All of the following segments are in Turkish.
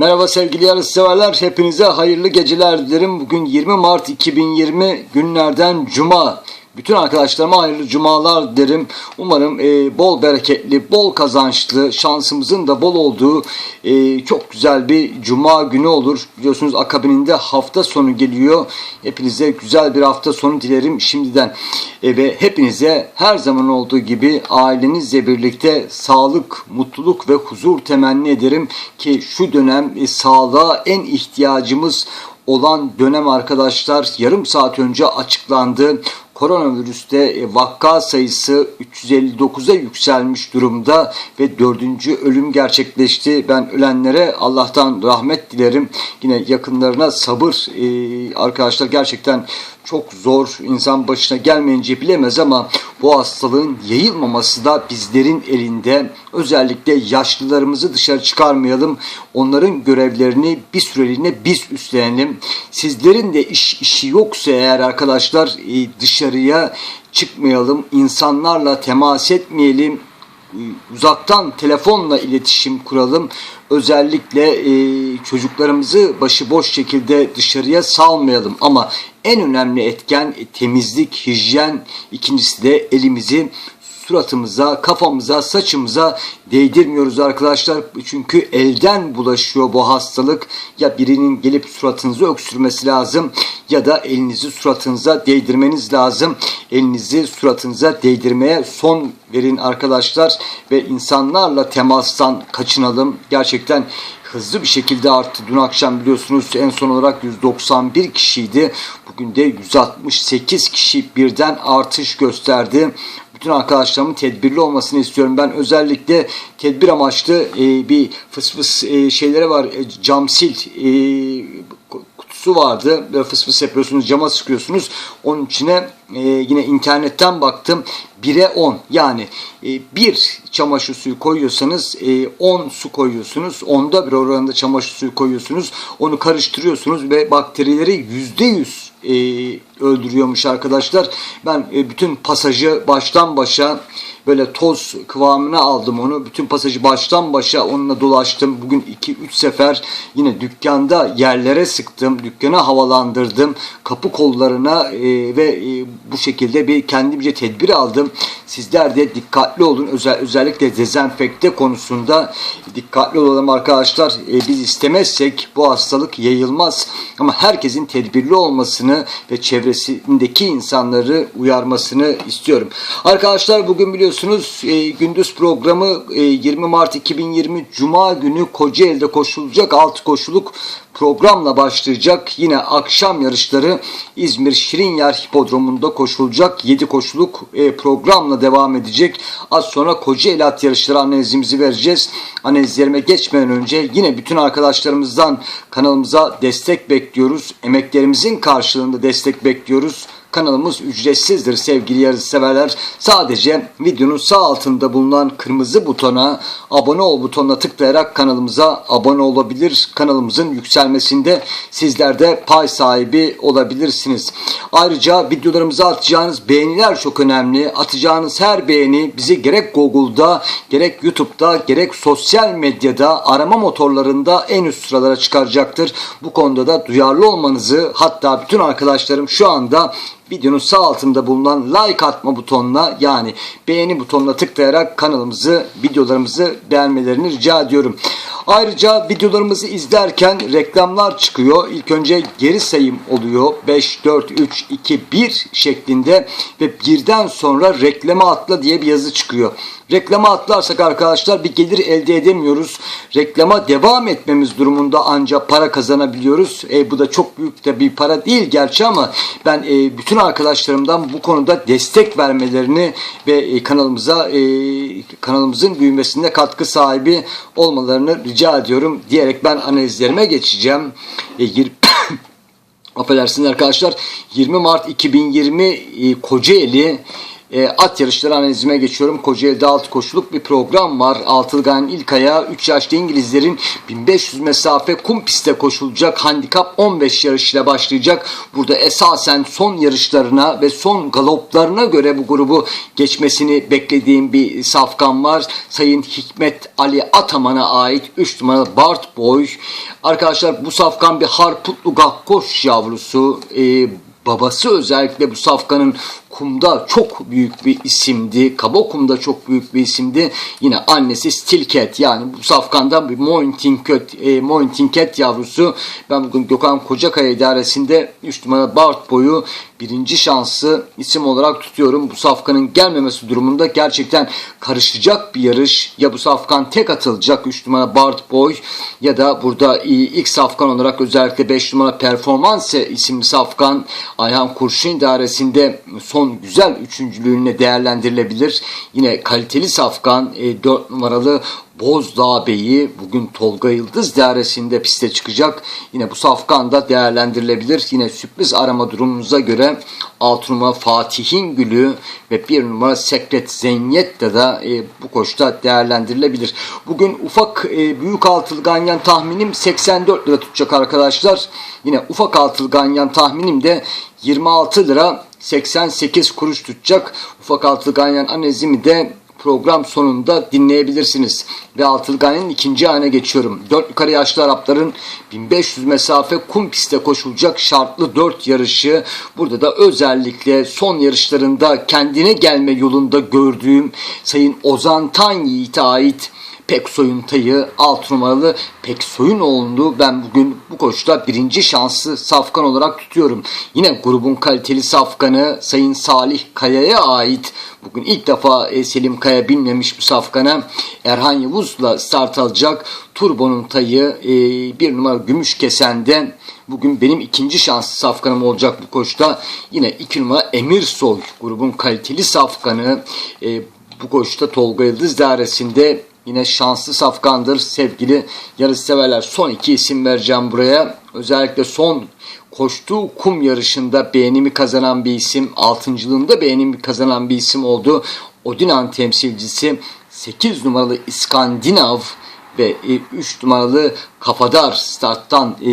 Merhaba sevgili yarışseverler. Hepinize hayırlı geceler dilerim. Bugün 20 Mart 2020 günlerden Cuma. Bütün arkadaşlarıma hayırlı cumalar derim. Umarım e, bol bereketli, bol kazançlı, şansımızın da bol olduğu e, çok güzel bir cuma günü olur. Biliyorsunuz akabininde hafta sonu geliyor. Hepinize güzel bir hafta sonu dilerim şimdiden. E, ve hepinize her zaman olduğu gibi ailenizle birlikte sağlık, mutluluk ve huzur temenni ederim ki şu dönem e, sağlığa en ihtiyacımız olan dönem arkadaşlar yarım saat önce açıklandı. Koronavirüste e, vaka sayısı 359'a yükselmiş durumda ve dördüncü ölüm gerçekleşti. Ben ölenlere Allah'tan rahmet dilerim. Yine yakınlarına sabır ee, arkadaşlar gerçekten çok zor. İnsan başına gelmeyince bilemez ama bu hastalığın yayılmaması da bizlerin elinde. Özellikle yaşlılarımızı dışarı çıkarmayalım. Onların görevlerini bir süreliğine biz üstlenelim. Sizlerin de iş, işi yoksa eğer arkadaşlar e, dışarıya çıkmayalım. insanlarla temas etmeyelim uzaktan telefonla iletişim kuralım. Özellikle e, çocuklarımızı başıboş şekilde dışarıya salmayalım. Ama en önemli etken temizlik, hijyen. İkincisi de elimizi suratımıza, kafamıza, saçımıza değdirmiyoruz arkadaşlar. Çünkü elden bulaşıyor bu hastalık. Ya birinin gelip suratınızı öksürmesi lazım ya da elinizi suratınıza değdirmeniz lazım. Elinizi suratınıza değdirmeye son verin arkadaşlar ve insanlarla temastan kaçınalım. Gerçekten hızlı bir şekilde arttı. Dün akşam biliyorsunuz en son olarak 191 kişiydi. Bugün de 168 kişi birden artış gösterdi bütün arkadaşlarımın tedbirli olmasını istiyorum. Ben özellikle tedbir amaçlı e, bir fıs fıs e, şeylere var. E, cam sil e, kutusu vardı. Böyle fıs fıs yapıyorsunuz, cama sıkıyorsunuz. Onun içine e, yine internetten baktım. 1'e 10 yani e, bir çamaşır suyu koyuyorsanız e, 10 su koyuyorsunuz. Onda bir oranında çamaşır suyu koyuyorsunuz. Onu karıştırıyorsunuz ve bakterileri %100 e, öldürüyormuş arkadaşlar. Ben e, bütün pasajı baştan başa böyle toz kıvamına aldım onu. Bütün pasajı baştan başa onunla dolaştım. Bugün 2-3 sefer yine dükkanda yerlere sıktım. Dükkanı havalandırdım. Kapı kollarına e, ve e, bu şekilde bir kendimce tedbir aldım. Sizler de dikkatli olun. Özel, özellikle dezenfekte konusunda dikkatli olalım arkadaşlar. Biz istemezsek bu hastalık yayılmaz. Ama herkesin tedbirli olmasını ve çevresindeki insanları uyarmasını istiyorum. Arkadaşlar bugün biliyorsunuz e, gündüz programı e, 20 Mart 2020 Cuma günü Kocaeli'de koşulacak alt koşuluk programla başlayacak. Yine akşam yarışları İzmir Şirinyer Hipodromu'nda koşulacak. 7 koşuluk e, programla devam edecek. Az sonra Kocaeli at yarışları analizimizi vereceğiz. Analizlerime geçmeden önce yine bütün arkadaşlarımızdan kanalımıza destek bekliyoruz. Emeklerimizin karşılığında destek bekliyoruz. Kanalımız ücretsizdir sevgili yarış severler. Sadece videonun sağ altında bulunan kırmızı butona abone ol butonuna tıklayarak kanalımıza abone olabilir. Kanalımızın yükselmesinde sizler de pay sahibi olabilirsiniz. Ayrıca videolarımıza atacağınız beğeniler çok önemli. Atacağınız her beğeni bizi gerek Google'da gerek YouTube'da gerek sosyal medyada arama motorlarında en üst sıralara çıkaracaktır. Bu konuda da duyarlı olmanızı hatta bütün arkadaşlarım şu anda videonun sağ altında bulunan like atma butonuna yani beğeni butonuna tıklayarak kanalımızı, videolarımızı beğenmelerini rica ediyorum. Ayrıca videolarımızı izlerken reklamlar çıkıyor. İlk önce geri sayım oluyor. 5, 4, 3, 2, 1 şeklinde ve birden sonra reklama atla diye bir yazı çıkıyor. Reklama atlarsak arkadaşlar bir gelir elde edemiyoruz. Reklama devam etmemiz durumunda ancak para kazanabiliyoruz. E, bu da çok büyük de bir para değil gerçi ama ben e, bütün arkadaşlarımdan bu konuda destek vermelerini ve e, kanalımıza e, kanalımızın büyümesinde katkı sahibi olmalarını rica ediyorum diyerek ben analizlerime geçeceğim. E, 20 Affedersiniz arkadaşlar 20 Mart 2020 e, Kocaeli E, at yarışları analizime geçiyorum. Kocaeli'de 6 koşuluk bir program var. Altılgan ilk ayağı 3 yaşlı İngilizlerin 1500 mesafe kum pistte koşulacak. Handikap 15 yarışıyla başlayacak. Burada esasen son yarışlarına ve son galoplarına göre bu grubu geçmesini beklediğim bir safkan var. Sayın Hikmet Ali Ataman'a ait 3 numaralı Bart Boy. Arkadaşlar bu safkan bir Harputlu Gakkoş yavrusu. Ee, babası özellikle bu safkanın kumda çok büyük bir isimdi. Kaba kumda çok büyük bir isimdi. Yine annesi Stilket yani bu safkandan bir Mointinket, e, Mointinket yavrusu. Ben bugün Gökhan Kocakaya idaresinde 3 numara Bart boyu birinci şansı isim olarak tutuyorum. Bu safkanın gelmemesi durumunda gerçekten karışacak bir yarış. Ya bu safkan tek atılacak 3 numara Bart Boy ya da burada ilk safkan olarak özellikle 5 numara Performance isimli safkan Ayhan Kurşun idaresinde son güzel üçüncülüğüne değerlendirilebilir. Yine kaliteli safkan 4 numaralı Bozdağ Bey'i bugün Tolga Yıldız dairesinde piste çıkacak. Yine bu safkan da değerlendirilebilir. Yine sürpriz arama durumumuza göre 6 numara Fatih'in Gülü ve 1 numara Sekret Zenyet de da e, bu koşta değerlendirilebilir. Bugün ufak e, büyük altılı ganyan tahminim 84 lira tutacak arkadaşlar. Yine ufak altılı ganyan tahminim de 26 lira 88 kuruş tutacak. Ufak altılı ganyan analizimi de program sonunda dinleyebilirsiniz. Ve Altılgan'ın ikinci ayına geçiyorum. Dört yukarı yaşlı Arapların 1500 mesafe kum pistte koşulacak şartlı dört yarışı. Burada da özellikle son yarışlarında kendine gelme yolunda gördüğüm Sayın Ozan Tanyi'ye ait Pek Soyun tayı 6 numaralı Pek Soyun oğlunu ben bugün bu koşuda birinci şansı safkan olarak tutuyorum. Yine grubun kaliteli safkanı Sayın Salih Kaya'ya ait bugün ilk defa e, Selim Kaya binmemiş bu safkana Erhan Yavuz'la start alacak. Turbo'nun tayı e, bir numara gümüş kesende Bugün benim ikinci şanslı safkanım olacak bu koşuda. Yine iki numara Emir Soy grubun kaliteli safkanı. E, bu koşuda Tolga Yıldız dairesinde Yine şanslı safkandır sevgili yarışseverler. Son iki isim vereceğim buraya. Özellikle son koştuğu kum yarışında beğenimi kazanan bir isim. Altıncılığında beğenimi kazanan bir isim oldu. Odinan temsilcisi 8 numaralı İskandinav ve 3 e, numaralı Kafadar starttan e,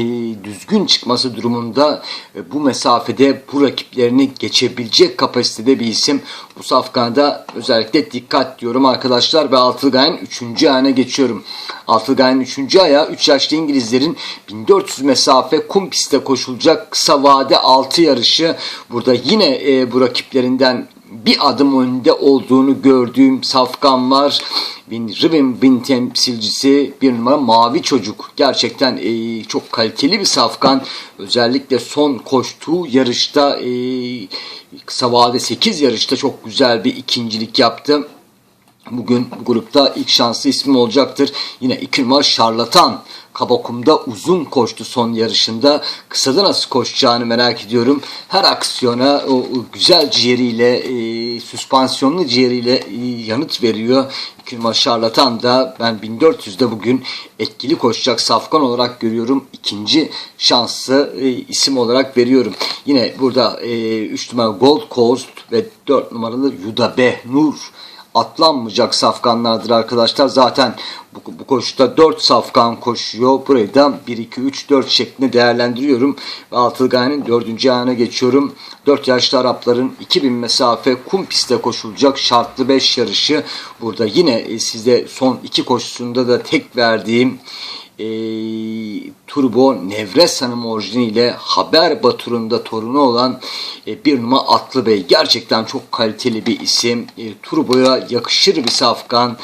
düzgün çıkması durumunda e, bu mesafede bu rakiplerini geçebilecek kapasitede bir isim. Bu safkanda özellikle dikkat diyorum arkadaşlar ve Altılgay'ın 3. ayağına geçiyorum. Altılgay'ın 3. ayağı 3 yaşlı İngilizlerin 1400 mesafe kum pistte koşulacak kısa vade 6 yarışı. Burada yine e, bu rakiplerinden bir adım önde olduğunu gördüğüm safkan var. Ribin bin temsilcisi bir numara Mavi Çocuk. Gerçekten e, çok kaliteli bir safkan. Özellikle son koştuğu yarışta e, kısa vade 8 yarışta çok güzel bir ikincilik yaptı. Bugün grupta ilk şanslı ismi olacaktır. Yine iki numara Şarlatan. Kabakum'da uzun koştu son yarışında. Kısada nasıl koşacağını merak ediyorum. Her aksiyona o, güzel ciğeriyle, e, süspansiyonlu ciğeriyle e, yanıt veriyor. Numara Şarlatan da ben 1400'de bugün etkili koşacak safkan olarak görüyorum. İkinci şansı e, isim olarak veriyorum. Yine burada 3 e, numara Gold Coast ve 4 numaralı Yuda Behnur atlanmayacak safkanlardır arkadaşlar. Zaten bu, bu koşuda 4 safkan koşuyor. Burayı da 1, 2, 3, 4 şeklinde değerlendiriyorum. Ve Altılgay'ın 4. ayağına geçiyorum. 4 yaşlı Arapların 2000 mesafe kum pistte koşulacak şartlı 5 yarışı. Burada yine e, size son 2 koşusunda da tek verdiğim e, Turbo Nevres Hanım orijiniyle Haber Batur'unda torunu olan e, bir numara Atlı Bey. Gerçekten çok kaliteli bir isim. E, Turbo'ya yakışır bir safkan.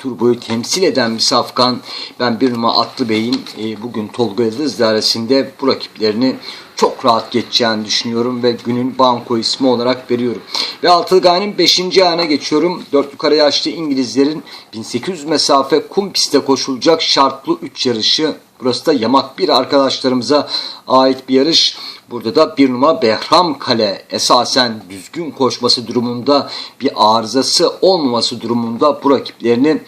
Turbo'yu temsil eden bir safkan. Ben bir numara Atlı Bey'in e, bugün Tolga Yıldız dairesinde bu rakiplerini çok rahat geçeceğini düşünüyorum ve günün banko ismi olarak veriyorum. Ve Altılgay'ın 5. ayağına geçiyorum. 4 yukarı yaşlı İngilizlerin 1800 mesafe kum pistte koşulacak şartlı 3 yarışı. Burası da yamak bir arkadaşlarımıza ait bir yarış. Burada da bir numara Behram Kale esasen düzgün koşması durumunda bir arızası olmaması durumunda bu rakiplerini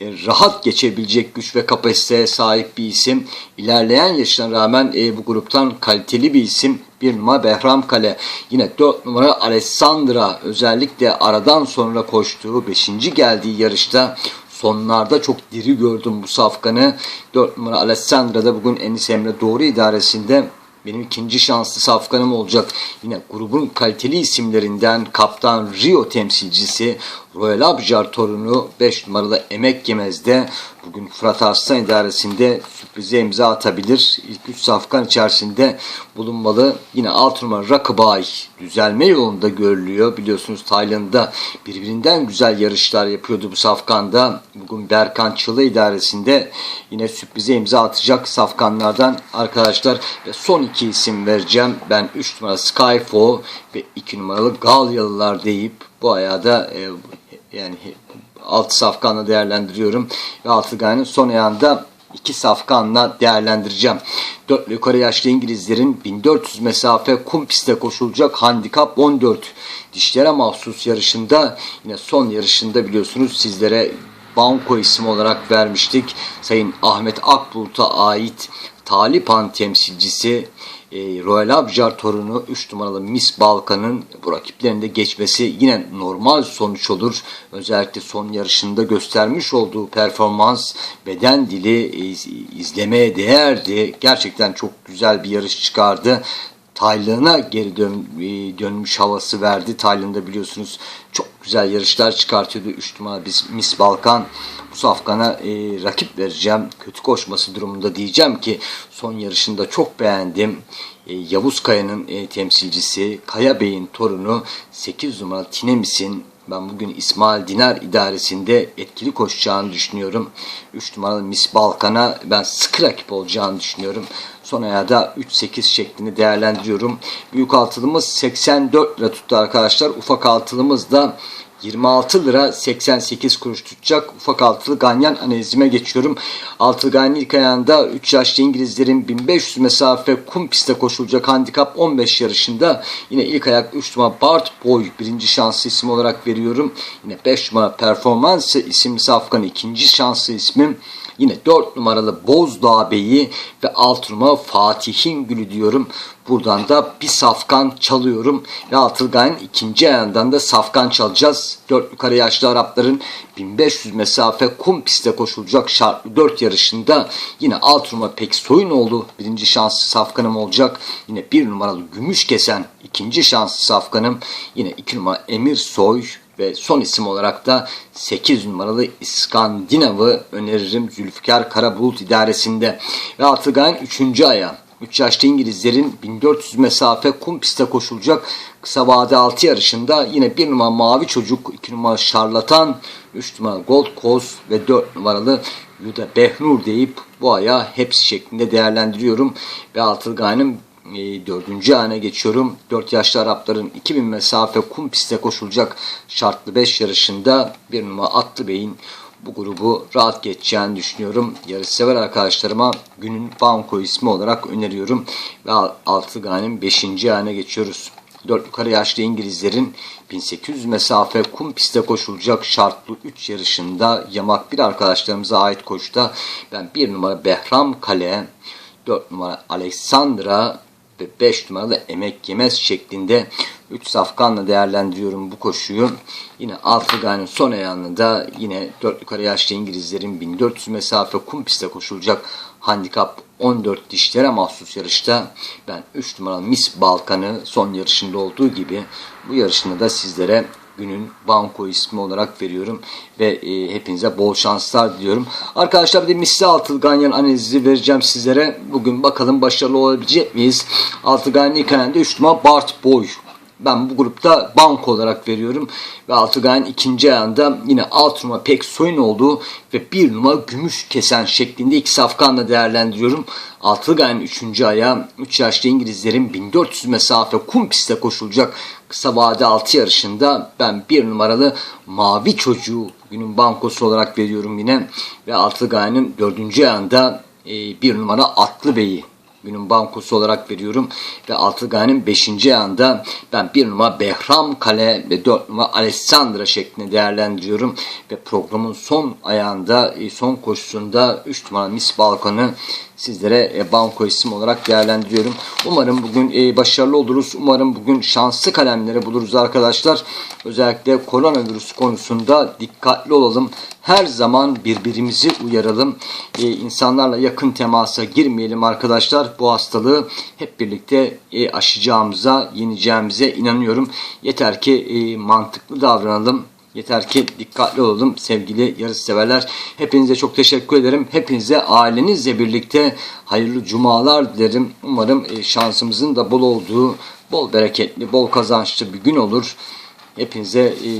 e, rahat geçebilecek güç ve kapasiteye sahip bir isim. İlerleyen yaşına rağmen e, bu gruptan kaliteli bir isim. Bir numara Behram Kale. Yine 4 numara Alessandra özellikle aradan sonra koştuğu 5. geldiği yarışta sonlarda çok diri gördüm bu safkanı. 4 numara Alessandra da bugün Enis Emre doğru idaresinde benim ikinci şanslı safkanım olacak. Yine grubun kaliteli isimlerinden kaptan Rio temsilcisi Royal Abjar torunu 5 numaralı Emek Yemez'de bugün Fırat Arslan idaresinde sürprize imza atabilir. İlk 3 safkan içerisinde bulunmalı. Yine 6 numara Rakıbay düzelme yolunda görülüyor. Biliyorsunuz Tayland'da birbirinden güzel yarışlar yapıyordu bu safkanda. Bugün Berkan Çılı idaresinde yine sürprize imza atacak safkanlardan arkadaşlar. Ve son iki isim vereceğim. Ben 3 numara Skyfall ve 2 numaralı Galyalılar deyip bu ayağı da e, yani 6 safkanla değerlendiriyorum. Ve 6 gayenin son ayağında 2 safkanla değerlendireceğim. 4 yukarı yaşlı İngilizlerin 1400 mesafe kum pistte koşulacak handikap 14 dişlere mahsus yarışında yine son yarışında biliyorsunuz sizlere Banko isim olarak vermiştik. Sayın Ahmet Akbulut'a ait Talipan temsilcisi e, Royal Abjar torunu 3 numaralı Miss Balkan'ın bu rakiplerinde geçmesi yine normal sonuç olur. Özellikle son yarışında göstermiş olduğu performans, beden dili e, izlemeye değerdi. Gerçekten çok güzel bir yarış çıkardı. Tayland'a geri dön, e, dönmüş havası verdi. Tayland'da biliyorsunuz çok güzel yarışlar çıkartıyordu. 3 numara Miss Balkan. Safkana e, rakip vereceğim. Kötü koşması durumunda diyeceğim ki son yarışında çok beğendim. E, Yavuz Kaya'nın e, temsilcisi Kaya Bey'in torunu 8 numara Tinemis'in ben bugün İsmail Dinar idaresinde etkili koşacağını düşünüyorum. 3 numaralı Miss Balkan'a ben sıkı rakip olacağını düşünüyorum. Son ayağı da 3-8 şeklinde değerlendiriyorum. Büyük altılımız 84 lira tuttu arkadaşlar. Ufak altılımız da 26 lira 88 kuruş tutacak. Ufak altılı ganyan analizime geçiyorum. Altılı ganyan ilk ayağında 3 yaşlı İngilizlerin 1500 mesafe kum pistte koşulacak handikap 15 yarışında. Yine ilk ayak 3 numara Bart Boy birinci şanslı isim olarak veriyorum. Yine 5 numara Performans isimli safkanın ikinci şanslı ismim. Yine 4 numaralı Bozdağ Bey'i ve 6 numara Fatih'in Gülü diyorum. Buradan da bir safkan çalıyorum. Ve Atılgay'ın ikinci ayağından da safkan çalacağız. 4 yukarı yaşlı Arapların 1500 mesafe kum pistte koşulacak şartlı 4 yarışında yine alt numara pek soyun oldu. Birinci şanslı safkanım olacak. Yine bir numaralı gümüş kesen ikinci şanslı safkanım. Yine 2 numara Emir Soy ve son isim olarak da 8 numaralı İskandinav'ı öneririm Zülfikar Karabulut idaresinde. Ve Atılgay'ın 3. ayağı. 3 yaşlı İngilizlerin 1400 mesafe kum pistte koşulacak kısa vade 6 yarışında yine 1 numara Mavi Çocuk, 2 numara Şarlatan, 3 numara Gold Coast ve 4 numaralı Yuda Behnur deyip bu aya hepsi şeklinde değerlendiriyorum. Ve Atılgay'ın e, dördüncü ayağına geçiyorum. 4 yaşlı Arapların 2000 mesafe kum pistte koşulacak şartlı 5 yarışında bir numara Atlı Bey'in bu grubu rahat geçeceğini düşünüyorum. Yarışsever arkadaşlarıma günün banko ismi olarak öneriyorum. Ve altı ganim 5. ayağına geçiyoruz. 4 yukarı yaşlı İngilizlerin 1800 mesafe kum pistte koşulacak şartlı 3 yarışında yamak bir arkadaşlarımıza ait koşuda ben 1 numara Behram Kale, 4 numara Alexandra ve 5 numaralı emek yemez şeklinde 3 safkanla değerlendiriyorum bu koşuyu. Yine Altıgay'ın son ayağında yine 4 yukarı yaşlı İngilizlerin 1400 mesafe kum pistte koşulacak handikap 14 dişlere mahsus yarışta ben 3 numaralı Miss Balkan'ı son yarışında olduğu gibi bu yarışında da sizlere günün banko ismi olarak veriyorum ve e, hepinize bol şanslar diliyorum. Arkadaşlar bir de misli Altıganyan analizi vereceğim sizlere. Bugün bakalım başarılı olabilecek miyiz? Altıganyan ilk ayında 3 numara Bart Boy ben bu grupta bank olarak veriyorum. Ve Altıgay'ın ikinci ayağında yine alt numara pek soyun olduğu ve bir numara gümüş kesen şeklinde iki safkanla değerlendiriyorum. Altıgay'ın üçüncü ayağı 3 yaşlı İngilizlerin 1400 mesafe kum pistte koşulacak kısa vade 6 yarışında ben bir numaralı mavi çocuğu günün bankosu olarak veriyorum yine. Ve Altıgay'ın dördüncü ayağında bir numara Atlı Bey'i günün bankosu olarak veriyorum. Ve Altıgay'ın 5. ayağında ben bir numara Behram Kale ve 4 numara Alessandra şeklinde değerlendiriyorum. Ve programın son ayağında, e, son koşusunda 3 numara Miss Balkan'ı sizlere e, banko isim olarak değerlendiriyorum. Umarım bugün e, başarılı oluruz. Umarım bugün şanslı kalemleri buluruz arkadaşlar. Özellikle koronavirüs konusunda dikkatli olalım. Her zaman birbirimizi uyaralım. E, insanlarla yakın temasa girmeyelim arkadaşlar. Bu hastalığı hep birlikte aşacağımıza, yeneceğimize inanıyorum. Yeter ki mantıklı davranalım. Yeter ki dikkatli olalım sevgili yarış severler. Hepinize çok teşekkür ederim. Hepinize ailenizle birlikte hayırlı cumalar dilerim. Umarım e, şansımızın da bol olduğu, bol bereketli, bol kazançlı bir gün olur. Hepinize e,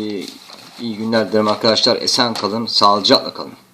iyi günler dilerim arkadaşlar. Esen kalın, sağlıcakla kalın.